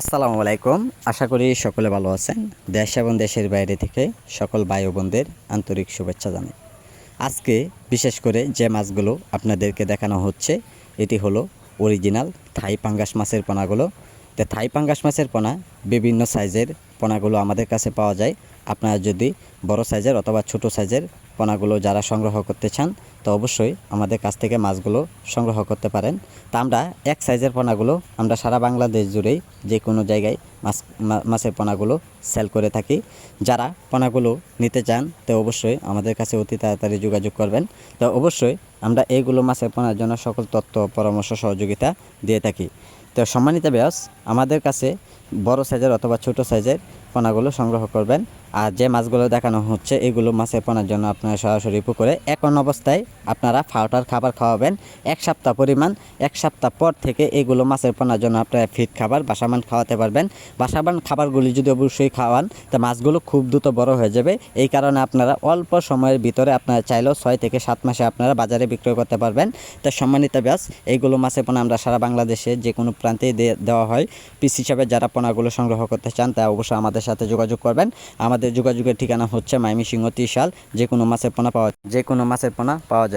আসসালামু আলাইকুম। আশা করি সকলে ভালো আছেন। দেশ এবং দেশের বাইরে থেকে সকল ভাই বোনদের আন্তরিক শুভেচ্ছা জানাই। আজকে বিশেষ করে যে মাছগুলো আপনাদেরকে দেখানো হচ্ছে, এটি হলো অরিজিনাল থাই পাঙ্গাস মাছের পোনাগুলো। তো থাই পাঙ্গাস মাছের পোনা বিভিন্ন সাইজের পোনাগুলো আমাদের কাছে পাওয়া যায়। আপনারা যদি বড় সাইজের অথবা ছোট সাইজের পোনাগুলো যারা সংগ্রহ করতে চান, তো অবশ্যই আমাদের কাছ থেকে মাছগুলো সংগ্রহ করতে পারেন। তা আমরা এক সাইজের পোনাগুলো আমরা সারা বাংলাদেশ জুড়েই যে কোনো জায়গায় মাছ মাছের পোনাগুলো সেল করে থাকি। যারা পোনাগুলো নিতে চান, তো অবশ্যই আমাদের কাছে অতি তাড়াতাড়ি যোগাযোগ করবেন। তো অবশ্যই আমরা এইগুলো মাছের পোনার জন্য সকল তথ্য, পরামর্শ, সহযোগিতা দিয়ে থাকি। তো সম্মানিত ব্যাস আমাদের কাছে বড় সাইজের অথবা ছোট সাইজের পোনাগুলো সংগ্রহ করবেন। আর যে মাছগুলো দেখানো হচ্ছে, এগুলো মাছের পোনার জন্য আপনারা সরাসরি পুকুরে এখন অবস্থায় আপনারা ফাউটার খাবার খাওয়াবেন। এক সপ্তাহ পরিমাণ, এক সপ্তাহ পর থেকে এগুলো মাছের পোনার জন্য আপনারা ফিট খাবার বাসামান খাওয়াতে পারবেন। বাসাবান খাবারগুলি যদি অবশ্যই খাওয়ান, তো মাছগুলো খুব দ্রুত বড় হয়ে যাবে। এই কারণে আপনারা অল্প সময়ের ভিতরে আপনারা চাইলেও ছয় থেকে সাত মাসে আপনারা বাজারে বিক্রয় করতে পারবেন। তো সম্মানিত ব্যাস এইগুলো মাছের পোনা আমরা সারা বাংলাদেশে যে কোনো প্রান্তেই দেওয়া হয়। পিস হিসাবে যারা পোনাগুলো সংগ্রহ করতে চান, তা অবশ্যই আমাদের সাথে যোগাযোগ করবেন। আমাদের যোগাযোগের ঠিকানা হচ্ছে মাইমি সিংহ ত্রিশাল যে কোনো মাছের পোনা পাওয়া যে কোনো মাছের পোনা পাওয়া যায়।